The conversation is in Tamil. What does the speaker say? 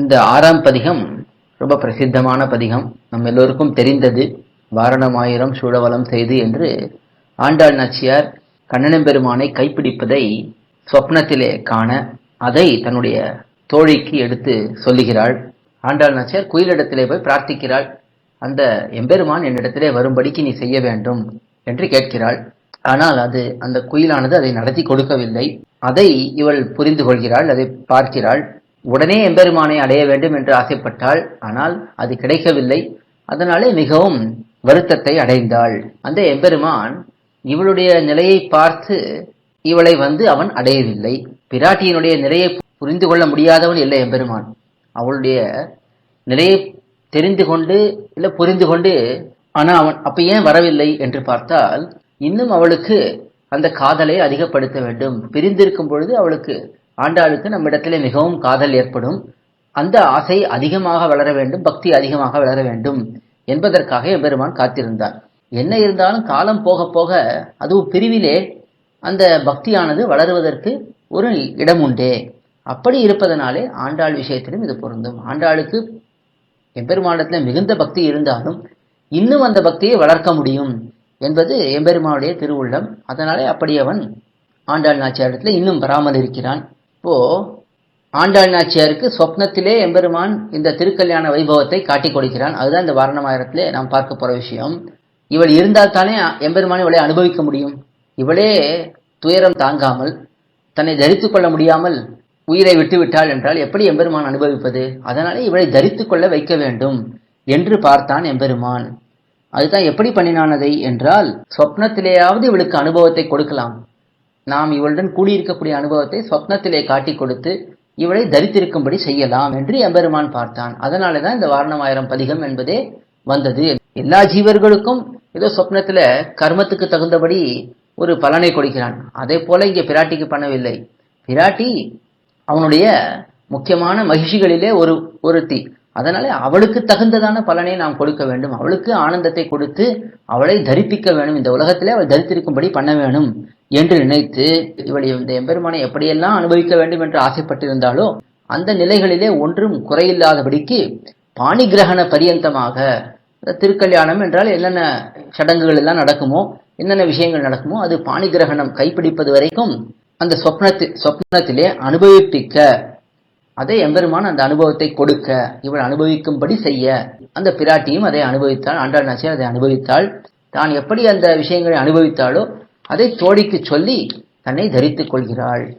இந்த ஆறாம் பதிகம் ரொம்ப பிரசித்தமான பதிகம். நம்ம எல்லோருக்கும் தெரிந்தது. வாரணமாயிரம் சூழவலம் செய்து என்று ஆண்டாள் நாச்சியார் கண்ணனம் பெருமானை கைப்பிடிப்பதை சொப்னத்திலே காண அதை தன்னுடைய தோழிக்கு எடுத்து சொல்லுகிறாள். ஆண்டாள் நாச்சியார் குயிலிடத்திலே போய் பிரார்த்திக்கிறாள். அந்த எம்பெருமான் என்னிடத்திலே வரும்படிக்கு நீ செய்ய வேண்டும் என்று கேட்கிறாள். ஆனால் அது அந்த குயிலானது அதை நடத்தி கொடுக்கவில்லை. அதை இவள் புரிந்து கொள்கிறாள் அதை பார்க்கிறாள். உடனே எம்பெருமானை அடைய வேண்டும் என்று ஆசைப்பட்டாள். ஆனால் அது கிடைக்கவில்லை. அதனாலே மிகவும் வருத்தத்தை அடைந்தாள். அந்த எம்பெருமான் இவளுடைய நிலையை பார்த்து இவளை வந்து அவன் அடையவில்லை. பிராட்டியினுடைய நிலையை புரிந்து கொள்ள முடியாதவன் இல்லை எம்பெருமான். அவளுடைய நிலையை தெரிந்து கொண்டு இல்லை புரிந்து கொண்டு ஆனால் அவன் அப்ப ஏன் வரவில்லை? என்று பார்த்தால் இன்னும் அவளுக்கு அந்த காதலை அதிகப்படுத்த வேண்டும். பிரிந்திருக்கும் பொழுது அவளுக்கு ஆண்டாளுக்கு நம்மிடத்திலே மிகவும் காதல் ஏற்படும். அந்த ஆசை அதிகமாக வளர வேண்டும் பக்தி அதிகமாக வளர வேண்டும் என்பதற்காக எம்பெருமான் காத்திருந்தார். என்ன இருந்தாலும் காலம் போக போக அதுவும் பிரிவிலே அந்த பக்தியானது வளருவதற்கு ஒரு இடம் உண்டே. அப்படி இருப்பதனாலே ஆண்டாள் விஷயத்திலும் இது பொருந்தும். ஆண்டாளுக்கு எம்பெருமானிடத்தில் மிகுந்த பக்தி இருந்தாலும் இன்னும் அந்த பக்தியை வளர்க்க முடியும் என்பது எம்பெருமானுடைய திருவுள்ளம். அதனாலே அப்படி அவன் ஆண்டாள் நாச்சியாரிடத்தில் இன்னும் வராமல் இருக்கிறான் இப்போ ஆண்டாள் நாச்சியாருக்கு சொப்னத்திலே எம்பெருமான் இந்த திருக்கல்யாண வைபவத்தை காட்டிக் கொடுக்கிறான். அதுதான் இந்த வாரணமாயிரத்திலே நாம் பார்க்க போற விஷயம். இவள் இருந்தால் தானே எம்பெருமான் இவளை அனுபவிக்க முடியும். இவளே துயரம் தாங்காமல் தன்னை தரித்து கொள்ள முடியாமல் உயிரை விட்டுவிட்டாள் என்றால் எப்படி எம்பெருமான் அனுபவிப்பது? அதனாலே இவளை தரித்து கொள்ள வைக்க வேண்டும் என்று பார்த்தான் எம்பெருமான். அதுதான் எப்படி பண்ணினானதை என்றால் சொப்னத்திலேயாவது இவளுக்கு அனுபவத்தை கொடுக்கலாம். நாம் இவளுடன் கூடியிருக்கக்கூடிய அனுபவத்தை சொப்னத்திலே காட்டி கொடுத்து இவளை தரித்திருக்கும்படி செய்யலாம் என்று எம்பெருமான் பார்த்தான். அதனாலதான் இந்த வாரணமாயிரம் பதிகம் என்பதே வந்தது. எல்லா ஜீவர்களுக்கும் ஏதோ சொப்னத்துல கர்மத்துக்கு தகுந்தபடி ஒரு பலனை கொடுக்கிறான். அதே போல இங்கே பிராட்டிக்கு பண்ணவில்லை. பிராட்டி அவனுடைய முக்கியமான மகிழ்ச்சிகளிலே ஒரு ஒருத்தி. அதனால அவளுக்கு தகுந்ததான பலனை நாம் கொடுக்க வேண்டும். அவளுக்கு ஆனந்தத்தை கொடுத்து அவளை தரிப்பிக்க வேண்டும். இந்த உலகத்திலே அவள் தரித்திருக்கும்படி பண்ண வேணும் என்று நினைத்து இவள் இந்த எம்பெருமானை எப்படியெல்லாம் அனுபவிக்க வேண்டும் என்று ஆசைப்பட்டிருந்தாலோ அந்த நிலைகளிலே ஒன்றும் குறையில்லாதபடிக்கு பாணி கிரகண பரியந்தமாக திருக்கல்யாணம் என்றால் என்னென்ன சடங்குகள் எல்லாம் நடக்குமோ என்னென்ன விஷயங்கள் நடக்குமோ அது பாணி கிரகணம் கைப்பிடிப்பது வரைக்கும் அந்த சொப்னத்தி சொப்னத்திலே அனுபவிப்பிக்க அதை எம்பெருமான் அந்த அனுபவத்தை கொடுக்க இவள் அனுபவிக்கும்படி செய்ய அந்த பிராட்டியும் அதை அனுபவித்தாள் ஆண்டாள் நாச்சியார் அதை அனுபவித்தாள். தான் எப்படி அந்த விஷயங்களை அனுபவித்தாளோ அதை தோழிக்கு சொல்லி தன்னை தரித்துக் கொள்கிறாள்.